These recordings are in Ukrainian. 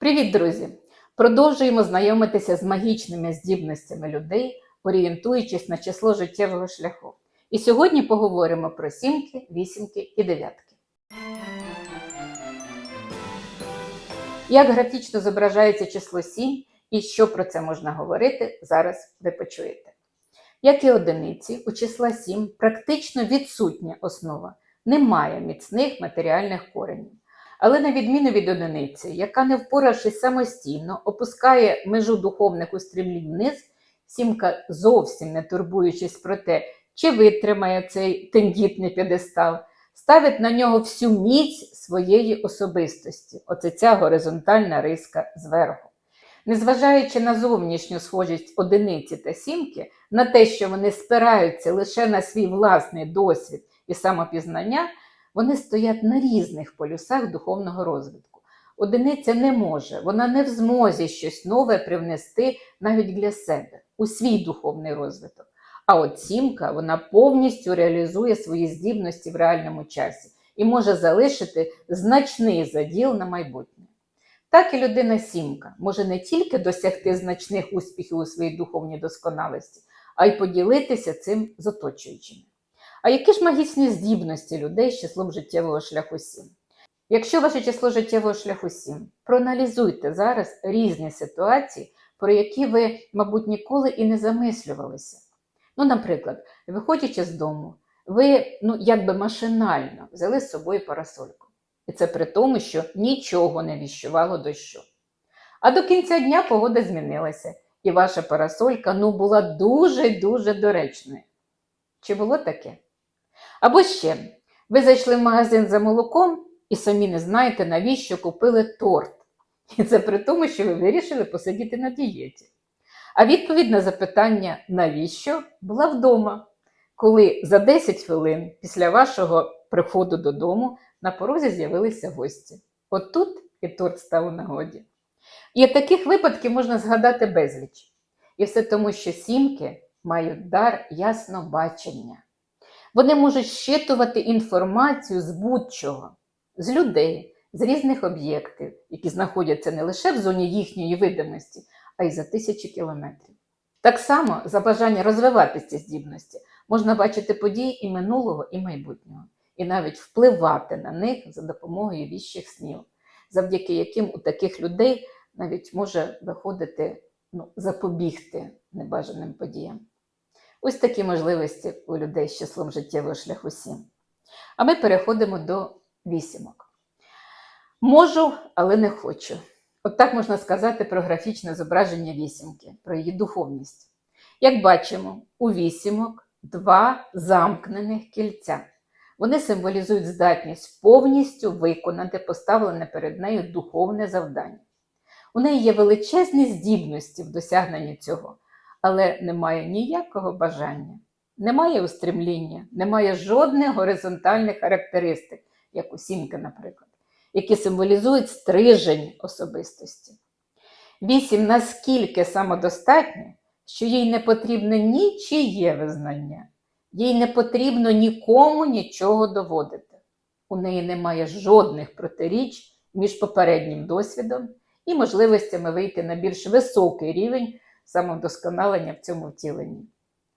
Привіт, друзі! Продовжуємо знайомитися з магічними здібностями людей, орієнтуючись на число життєвого шляху. І сьогодні поговоримо про сімки, вісімки і дев'ятки. Як графічно зображається число 7 і що про це можна говорити, зараз ви почуєте. Як і одиниці, у числа 7 практично відсутня основа, немає міцних матеріальних коренів. Але на відміну від одиниці, яка, не впоравшись самостійно, опускає межу духовних устремлінь вниз, сімка, зовсім не турбуючись про те, чи витримає цей тендітний п'єдестал, ставить на нього всю міць своєї особистості. Оце ця горизонтальна риска зверху. Незважаючи на зовнішню схожість одиниці та сімки, на те, що вони спираються лише на свій власний досвід і самопізнання, вони стоять на різних полюсах духовного розвитку. Одиниця не може, вона не в змозі щось нове привнести навіть для себе у свій духовний розвиток. А от сімка вона повністю реалізує свої здібності в реальному часі і може залишити значний заділ на майбутнє. Так і людина сімка може не тільки досягти значних успіхів у своїй духовній досконалості, а й поділитися цим з оточуючими. А які ж магічні здібності людей з числом життєвого шляху 7? Якщо ваше число життєвого шляху 7, проаналізуйте зараз різні ситуації, про які ви, мабуть, ніколи і не замислювалися. Ну, наприклад, виходячи з дому, ви ну, якби машинально взяли з собою парасольку. І це при тому, що нічого не віщувало дощу. А до кінця дня погода змінилася, і ваша парасолька ну, була дуже-дуже доречною. Чи було таке? Або ще, ви зайшли в магазин за молоком і самі не знаєте, навіщо купили торт. І це при тому, що ви вирішили посидіти на дієті. А відповідь на запитання, навіщо, була вдома, коли за 10 хвилин після вашого приходу додому на порозі з'явилися гості. От тут і торт став у нагоді. І таких випадків можна згадати безліч. І все тому, що сімки мають дар ясно бачення. Вони можуть щитувати інформацію з будь-чого, з людей, з різних об'єктів, які знаходяться не лише в зоні їхньої видимості, а й за тисячі кілометрів. Так само за бажання розвивати ці здібності можна бачити події і минулого, і майбутнього, і навіть впливати на них за допомогою віщих снів, завдяки яким у таких людей навіть може виходити ну, запобігти небажаним подіям. Ось такі можливості у людей з числом життєвого шляху 7. А ми переходимо до вісімок. Можу, але не хочу. От так можна сказати про графічне зображення вісімки, про її духовність. Як бачимо, у вісімок два замкнених кільця. Вони символізують здатність повністю виконати поставлене перед нею духовне завдання. У неї є величезні здібності в досягненні цього, але немає ніякого бажання, немає устремління, немає жодних горизонтальних характеристик, як у сімки, наприклад які символізують стрижень особистості. Вісім наскільки самодостатня, що їй не потрібне нічиє визнання, їй не потрібно нікому нічого доводити. У неї немає жодних протиріч між попереднім досвідом і можливостями вийти на більш високий рівень самовдосконалення в цьому втіленні.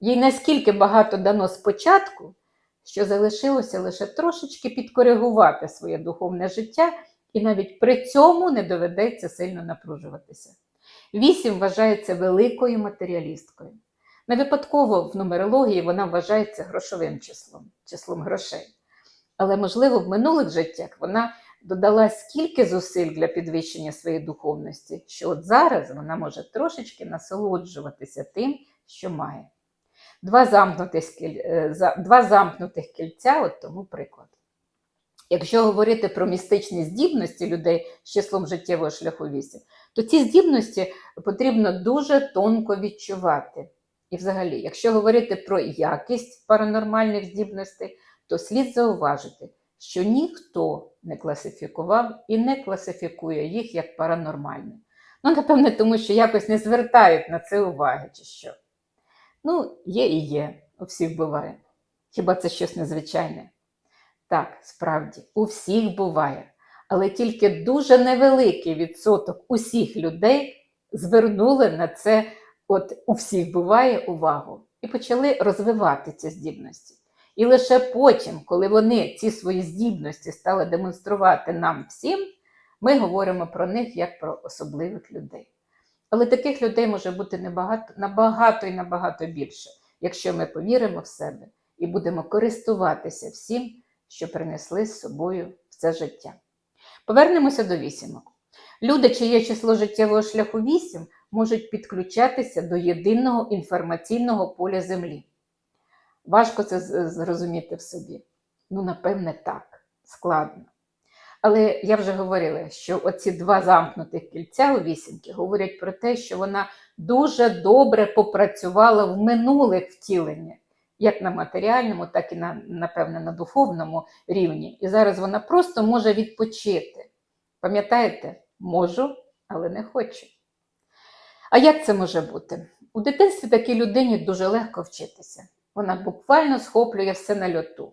Їй наскільки багато дано спочатку, що залишилося лише трошечки підкоригувати своє духовне життя, і навіть при цьому не доведеться сильно напружуватися. Вісім вважається великою матеріалісткою. Не випадково в нумерології вона вважається грошовим числом, числом грошей. Але, можливо, в минулих життях вона додала скільки зусиль для підвищення своєї духовності, що от зараз вона може трошечки насолоджуватися тим, що має. Два замкнутих, е, два замкнутих кільця, от тому приклад. Якщо говорити про містичні здібності людей з числом життєвого шляху 8, то ці здібності потрібно дуже тонко відчувати. І взагалі, якщо говорити про якість паранормальних здібностей, то слід зауважити, що ніхто не класифікував і не класифікує їх як паранормальні. Ну, напевне, тому що якось не звертають на це уваги, чи що. Ну, є і є, у всіх буває. Хіба це щось незвичайне? Так, справді, у всіх буває. Але тільки дуже невеликий відсоток усіх людей звернули на це, от у всіх буває увагу, і почали розвивати ці здібності. І лише потім, коли вони ці свої здібності стали демонструвати нам всім, ми говоримо про них як про особливих людей. Але таких людей може бути набагато, набагато і набагато більше, якщо ми повіримо в себе і будемо користуватися всім, що принесли з собою в це життя. Повернемося до вісімок. Люди, чиє число життєвого шляху 8, можуть підключатися до єдиного інформаційного поля Землі. Важко це зрозуміти в собі. Ну, напевне, так, складно. Але я вже говорила, що оці два замкнутих кільця у вісімки говорять про те, що вона дуже добре попрацювала в минулих втіленнях, як на матеріальному, так і на, напевне, на духовному рівні. І зараз вона просто може відпочити. Пам'ятаєте, можу, але не хочу. А як це може бути? У дитинстві такій людині дуже легко вчитися. Вона буквально схоплює все на льоту.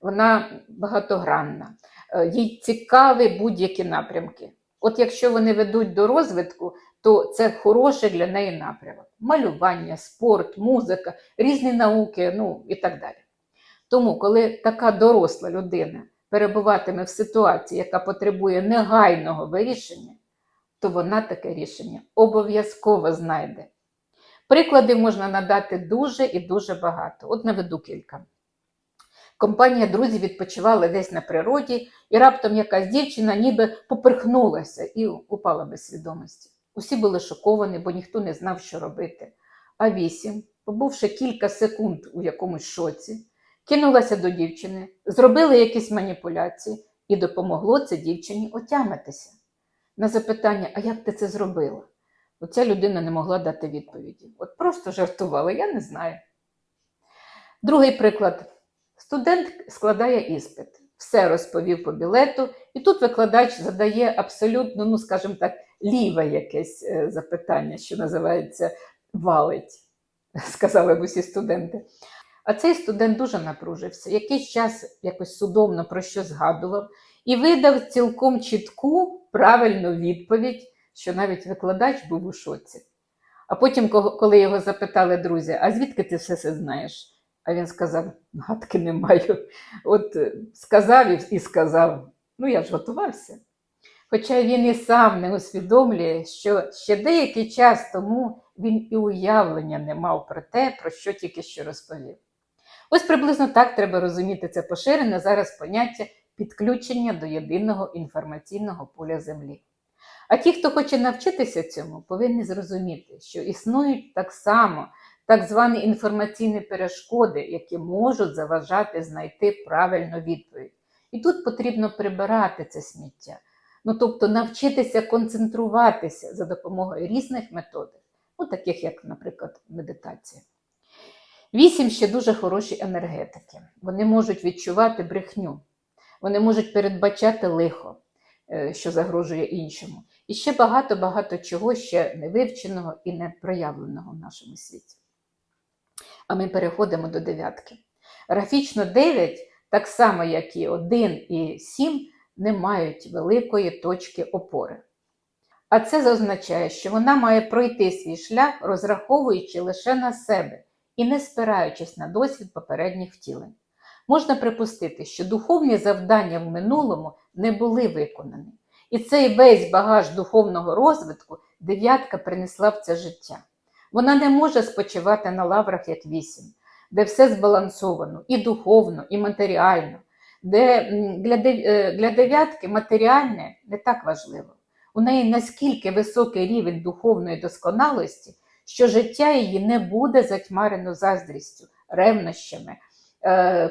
Вона багатогранна, е, їй цікаві будь-які напрямки. От якщо вони ведуть до розвитку, то це хороший для неї напрямок: малювання, спорт, музика, різні науки, ну і так далі. Тому, коли така доросла людина перебуватиме в ситуації, яка потребує негайного вирішення, то вона таке рішення обов'язково знайде. Прикладів можна надати дуже і дуже багато. От наведу кілька. Компанія друзів відпочивала десь на природі, і раптом якась дівчина ніби поперхнулася і упала без свідомості. Усі були шоковані, бо ніхто не знав, що робити. А вісім, побувши кілька секунд у якомусь шоці, кинулася до дівчини, зробили якісь маніпуляції, і допомогло це дівчині отямитися. На запитання, а як ти це зробила? Оця людина не могла дати відповіді. От просто жартувала, я не знаю. Другий приклад. Студент складає іспит, все розповів по білету, і тут викладач задає абсолютно, ну скажімо так, ліве якесь е, запитання, що називається валить, сказали б усі студенти. А цей студент дуже напружився, якийсь час якось судомно про що згадував, і видав цілком чітку правильну відповідь, що навіть викладач був у шоці. А потім, коли його запитали друзі, а звідки ти все це знаєш? А він сказав: гадки не маю. От е, сказав і- і сказав, ну я ж готувався. Хоча він і сам не усвідомлює, що ще деякий час тому він і уявлення не мав про те, про що тільки що розповів. Ось приблизно так треба розуміти це поширене зараз поняття підключення до єдиного інформаційного поля Землі. А ті, хто хоче навчитися цьому, повинні зрозуміти, що існують так само так звані інформаційні перешкоди, які можуть заважати знайти правильну відповідь. І тут потрібно прибирати це сміття. Ну, тобто навчитися концентруватися за допомогою різних методик, ну, таких як, наприклад, медитація. Вісім ще дуже хороші енергетики. Вони можуть відчувати брехню, вони можуть передбачати лихо, що загрожує іншому. І ще багато-багато чого ще не вивченого і не проявленого в нашому світі. А ми переходимо до дев'ятки. Графічно 9, так само як і 1 і 7, не мають великої точки опори. А це означає, що вона має пройти свій шлях, розраховуючи лише на себе і не спираючись на досвід попередніх втілень. Можна припустити, що духовні завдання в минулому не були виконані. І цей весь багаж духовного розвитку дев'ятка принесла в це життя. Вона не може спочивати на лаврах як вісім, де все збалансовано і духовно, і матеріально, де е, для дев'ятки матеріальне не так важливо. У неї наскільки високий рівень духовної досконалості, що життя її не буде затьмарено заздрістю, ревнощами,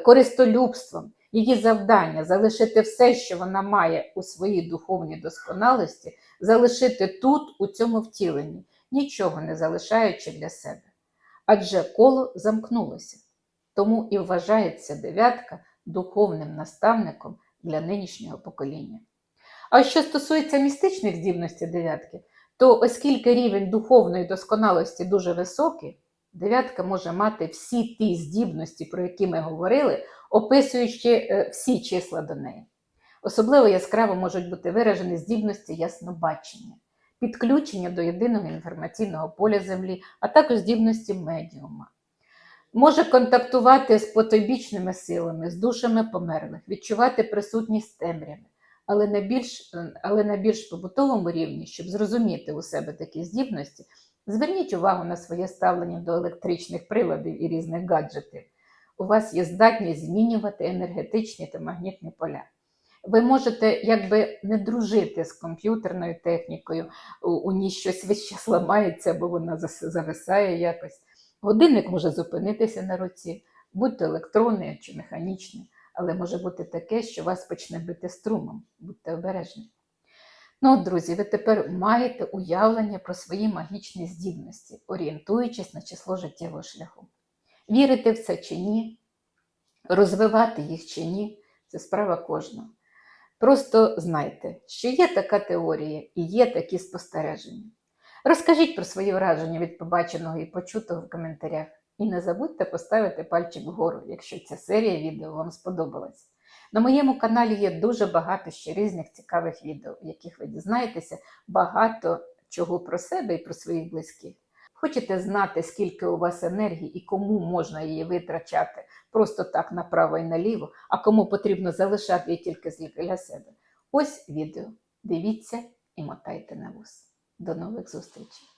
користолюбством. Її завдання залишити все, що вона має у своїй духовній досконалості, залишити тут, у цьому втіленні, нічого не залишаючи для себе. Адже коло замкнулося. Тому і вважається дев'ятка духовним наставником для нинішнього покоління. А що стосується містичних здібностей дев'ятки, то оскільки рівень духовної досконалості дуже високий, дев'ятка може мати всі ті здібності, про які ми говорили, описуючи е, всі числа до неї. Особливо яскраво можуть бути виражені здібності яснобачення, підключення до єдиного інформаційного поля Землі, а також здібності медіума. Може контактувати з потойбічними силами, з душами померлих, відчувати присутність темряви, але на більш, але на більш побутовому рівні, щоб зрозуміти у себе такі здібності, зверніть увагу на своє ставлення до електричних приладів і різних гаджетів. У вас є здатність змінювати енергетичні та магнітні поля. Ви можете якби не дружити з комп'ютерною технікою, у, у ній щось весь час ламається, або вона зависає якось. Годинник може зупинитися на руці, будь то електронний чи механічний, але може бути таке, що вас почне бити струмом. Будьте обережні. Ну, от, друзі, ви тепер маєте уявлення про свої магічні здібності, орієнтуючись на число життєвого шляху. Вірите в це чи ні, розвивати їх чи ні це справа кожного. Просто знайте, що є така теорія і є такі спостереження. Розкажіть про свої враження від побаченого і почутого в коментарях. І не забудьте поставити пальчик вгору, якщо ця серія відео вам сподобалась. На моєму каналі є дуже багато ще різних цікавих відео, в яких ви дізнаєтеся багато чого про себе і про своїх близьких. Хочете знати, скільки у вас енергії і кому можна її витрачати просто так направо і наліво, а кому потрібно залишати її тільки для себе? Ось відео. Дивіться і мотайте на вус. До нових зустрічей!